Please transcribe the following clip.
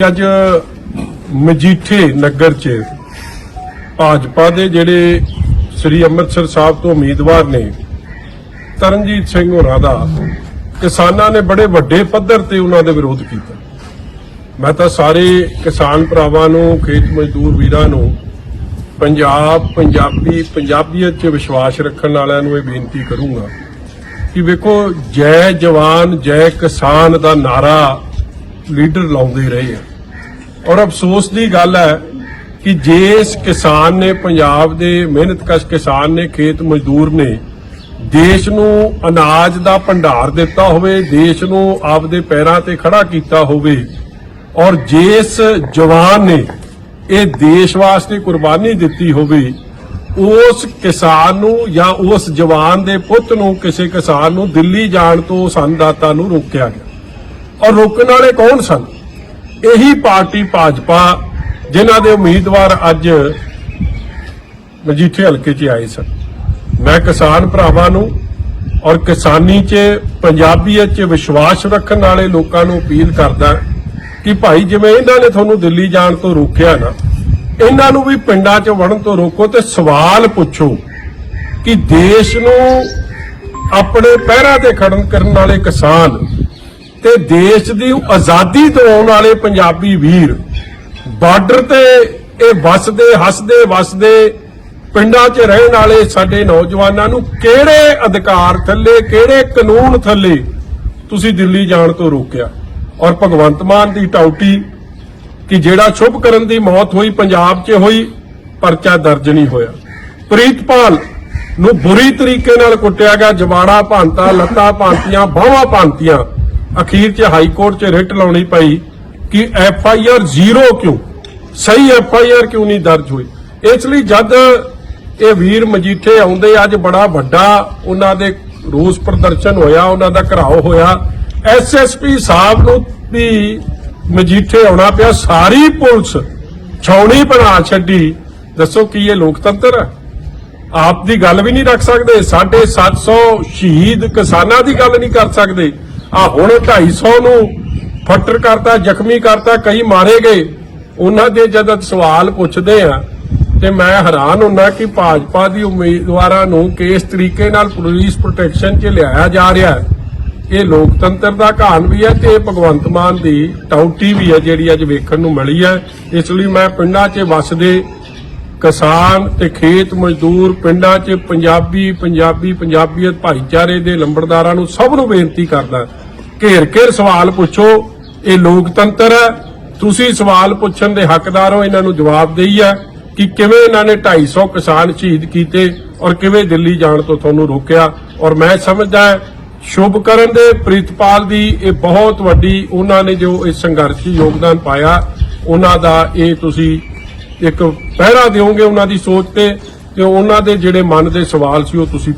ਅੱਜ ਮਜੀਠੇ ਨਗਰ 'ਚ ਭਾਜਪਾ ਦੇ ਜਿਹੜੇ ਸ੍ਰੀ ਅੰਮ੍ਰਿਤਸਰ ਸਾਹਿਬ ਤੋਂ ਉਮੀਦਵਾਰ ਨੇ ਤਰਨਜੀਤ ਸਿੰਘ ਹੋਰਾਂ ਦਾ, ਕਿਸਾਨਾਂ ਨੇ ਬੜੇ ਵੱਡੇ ਪੱਧਰ ਤੇ ਉਹਨਾਂ ਦੇ ਵਿਰੋਧ ਕੀਤਾ। ਮੈਂ ਤਾਂ ਸਾਰੇ ਕਿਸਾਨ ਭਰਾਵਾਂ ਨੂੰ, ਖੇਤ ਮਜ਼ਦੂਰ ਵੀਰਾਂ ਨੂੰ, ਪੰਜਾਬ, ਪੰਜਾਬੀ, ਪੰਜਾਬੀਅਤ 'ਚ ਵਿਸ਼ਵਾਸ ਰੱਖਣ ਵਾਲਿਆਂ ਨੂੰ ਇਹ ਬੇਨਤੀ ਕਰੂੰਗਾ ਕਿ ਵੇਖੋ, ਜੈ ਜਵਾਨ, ਜੈ ਕਿਸਾਨ ਦਾ ਨਾਰਾ ਲੀਡਰ ਲਾਉਂਦੇ ਰਹੇ ਆ। ਔਰ ਅਫਸੋਸ ਦੀ ਗੱਲ ਹੈ ਕਿ ਜਿਸ ਕਿਸਾਨ ਨੇ, ਪੰਜਾਬ ਦੇ ਮਿਹਨਤਕਸ਼ ਕਿਸਾਨ ਨੇ, ਖੇਤ ਮਜ਼ਦੂਰ ਨੇ, ਦੇਸ਼ ਨੂੰ ਅਨਾਜ ਦਾ ਭੰਡਾਰ ਦਿੱਤਾ ਹੋਵੇ, ਦੇਸ਼ ਨੂੰ ਆਪਦੇ ਪੈਰਾਂ ਤੇ ਖੜਾ ਕੀਤਾ ਹੋਵੇ, ਔਰ ਜਿਸ ਜਵਾਨ ਨੇ ਇਹ ਦੇਸ਼ ਵਾਸਤੇ ਕੁਰਬਾਨੀ ਦਿੱਤੀ ਹੋਵੇ, ਉਸ ਕਿਸਾਨ ਨੂੰ ਜਾਂ ਉਸ ਜਵਾਨ ਦੇ ਪੁੱਤ ਨੂੰ, ਕਿਸੇ ਕਿਸਾਨ ਨੂੰ ਦਿੱਲੀ ਜਾਣ ਤੋਂ ਸੰਦਾਤਾ ਨੂੰ ਰੋਕਿਆ ਗਿਆ। ਔਰ ਰੋਕਣ ਵਾਲੇ ਕੌਣ ਸਨ? ਇਹੀ ਪਾਰਟੀ ਭਾਜਪਾ, ਜਿਨ੍ਹਾਂ ਦੇ ਉਮੀਦਵਾਰ ਅੱਜ ਮਜੀਠੇ ਹਲਕੇ 'ਚ ਆਏ ਸਨ। ਮੈਂ ਕਿਸਾਨ ਭਰਾਵਾਂ ਨੂੰ ਔਰ ਕਿਸਾਨੀ 'ਚ ਪੰਜਾਬੀਅਤ 'ਚ ਵਿਸ਼ਵਾਸ ਰੱਖਣ ਵਾਲੇ ਲੋਕਾਂ ਨੂੰ ਅਪੀਲ ਕਰਦਾ ਕਿ ਭਾਈ ਜਿਵੇਂ ਇਹਨਾਂ ਨੇ ਤੁਹਾਨੂੰ ਦਿੱਲੀ ਜਾਣ ਤੋਂ ਰੋਕਿਆ ਨਾ, ਇਹਨਾਂ ਨੂੰ ਵੀ ਪਿੰਡਾਂ 'ਚ ਵੜਨ ਤੋਂ ਰੋਕੋ ਤੇ ਸਵਾਲ ਪੁੱਛੋ ਕਿ ਦੇਸ਼ ਨੂੰ ਆਪਣੇ ਪੈਰਾਂ ਤੇ ਖੜਨ ਕਰਨ ਵਾਲੇ ਕਿਸਾਨ ਤੇ ਦੇਸ਼ ਦੀ ਆਜ਼ਾਦੀ ਦਿਵਾਉਣ ਵਾਲੇ ਪੰਜਾਬੀ ਵੀਰ ਬਾਰਡਰ ਤੇ ਇਹ ਵਸਦੇ, ਹੱਸਦੇ, ਵਸਦੇ ਪਿੰਡਾਂ 'ਚ ਰਹਿਣ ਵਾਲੇ ਸਾਡੇ ਨੌਜਵਾਨਾਂ ਨੂੰ ਕਿਹੜੇ ਅਧਿਕਾਰ ਥੱਲੇ, ਕਿਹੜੇ ਕਾਨੂੰਨ ਥੱਲੇ ਤੁਸੀਂ ਦਿੱਲੀ ਜਾਣ ਤੋਂ ਰੋਕਿਆ? ਔਰ ਭਗਵੰਤ ਮਾਨ ਦੀ ਟਾਉਟੀ ਕਿ ਜਿਹੜਾ ਸ਼ੁਭ ਕਰਨ ਦੀ ਮੌਤ ਹੋਈ, ਪੰਜਾਬ 'ਚ ਹੋਈ, ਪਰਚਾ ਦਰਜ ਨਹੀਂ ਹੋਇਆ। ਪ੍ਰੀਤਪਾਲ ਨੂੰ ਬੁਰੀ ਤਰੀਕੇ ਨਾਲ ਕੁੱਟਿਆ ਗਿਆ, ਜਵਾੜਾ ਭਾਂਤਾ, ਲੱਤਾਂ ਭਾਂਤੀਆਂ, ਬਾਹਾਂ ਭਾਂਤੀਆਂ। ਅਖੀਰ 'ਚ ਹਾਈ ਕੋਰਟ 'ਚ ਰਿਟ ਲਾਉਣੀ ਪਈ ਕਿ ਐਫ ਆਈ ਆਰ ਜ਼ੀਰੋ ਕਿਉਂ? ਸਹੀ ਐਫ ਆਈ ਆਰ ਕਿਉਂ ਨਹੀਂ ਦਰਜ ਹੋਈ? ਇਸ ਲਈ ਜਦ ਇਹ ਵੀਰ ਮਜੀਠੇ ਆਉਂਦੇ, ਅੱਜ ਬੜਾ ਵੱਡਾ ਉਹਨਾਂ ਦੇ ਰੋਸ ਪ੍ਰਦਰਸ਼ਨ ਹੋਇਆ, ਉਹਨਾਂ ਦਾ ਘਰਾਓ ਹੋਇਆ ਐਸਐਸਪੀ ਸਾਹਿਬ ਨੂੰ ਵੀ ਮਜੀਠੇ ਆਉਣਾ ਪਿਆ, ਸਾਰੀ ਪੁਲਿਸ ਛਾਉਣੀ ਬਣਾ ਛੱਡੀ। ਦੱਸੋ ਕੀ ਇਹ ਲੋਕਤੰਤਰ ਹੈ? ਆਪ ਦੀ ਗੱਲ ਵੀ ਨਹੀਂ ਰੱਖ ਸਕਦੇ 750 ਸ਼ਹੀਦ ਕਿਸਾਨਾਂ ਦੀ ਗੱਲ ਨਹੀਂ ਕਰ ਸਕਦੇ। ਆ ਹੁਣ 250 ਨੂੰ ਫੱਟਰ ਕਰਤਾ, ਜ਼ਖਮੀ ਕਰਤਾ, ਕਈ ਮਾਰੇ ਗਏ। ਉਹਨਾਂ ਦੇ ਜਦ ਸਵਾਲ ਪੁੱਛਦੇ ਆ, ਤੇ ਮੈਂ ਹੈਰਾਨ ਹੁੰਦਾ ਕਿ ਭਾਜਪਾ ਦੀ ਉਮੀਦਵਾਰਾਂ ਨੂੰ ਕਿਸ ਤਰੀਕੇ ਨਾਲ ਪੁਲਿਸ ਪ੍ਰੋਟੈਕਸ਼ਨ 'ਚ ਲਿਆਇਆ ਜਾ ਰਿਹਾ ਹੈ। ਇਹ ਲੋਕਤੰਤਰ ਦਾ ਘਾਣ ਵੀ ਹੈ ਤੇ ਇਹ ਭਗਵੰਤ ਮਾਨ ਦੀ ਟੌਟੀ ਵੀ ਹੈ, ਜਿਹੜੀ ਅੱਜ ਵੇਖਣ ਨੂੰ ਮਿਲੀ ਹੈ। ਇਸ ਲਈ ਮੈਂ ਪਿੰਡਾਂ 'ਚ ਵੱਸਦੇ ਕਿਸਾਨ ਤੇ ਖੇਤ ਮਜ਼ਦੂਰ ਪਿੰਡਾਂ 'ਚ ਪੰਜਾਬੀ ਪੰਜਾਬੀ, ਪੰਜਾਬੀਅਤ ਭਾਈਚਾਰੇ ਦੇ ਲੰਬੜਦਾਰਾਂ ਨੂੰ ਸਭ ਨੂੰ ਬੇਨਤੀ ਕਰਦਾ ਘੇਰ ਘੇਰ ਸਵਾਲ ਪੁੱਛੋ, ਇਹ ਲੋਕਤੰਤਰ ਹੈ। ਤੁਸੀਂ ਸਵਾਲ ਪੁੱਛਣ ਦੇ ਹੱਕਦਾਰ ਹੋ, ਇਹਨਾਂ ਨੂੰ ਜਵਾਬ ਦੇਈ ਹੈ ਕਿ ਕਿਵੇਂ ਇਹਨਾਂ ਨੇ 250 ਕਿਸਾਨ ਸ਼ਹੀਦ ਕੀਤੇ ਔਰ ਕਿਵੇਂ ਦਿੱਲੀ ਜਾਣ ਤੋਂ ਤੁਹਾਨੂੰ ਰੋਕਿਆ। ਔਰ ਮੈਂ ਸਮਝਦਾ ਸ਼ੁਭ ਕਰਨ ਦੇ ਪ੍ਰੀਤਪਾਲ ਦੀ ਇਹ ਬਹੁਤ ਵੱਡੀ, ਉਹਨਾਂ ਨੇ ਜੋ ਇਸ ਸੰਘਰਸ਼ ਯੋਗਦਾਨ ਪਾਇਆ, ਉਹਨਾਂ ਦਾ ਇਹ ਤੁਸੀਂ ਇੱਕ ਪਹਿਰਾ ਦਿਓਗੇ ਉਹਨਾਂ ਦੀ ਸੋਚ ਤੇ ਤੇ ਉਹਨਾਂ ਦੇ ਜਿਹੜੇ ਮਨ ਦੇ ਸਵਾਲ ਸੀ ਉਹ ਤੁਸੀਂ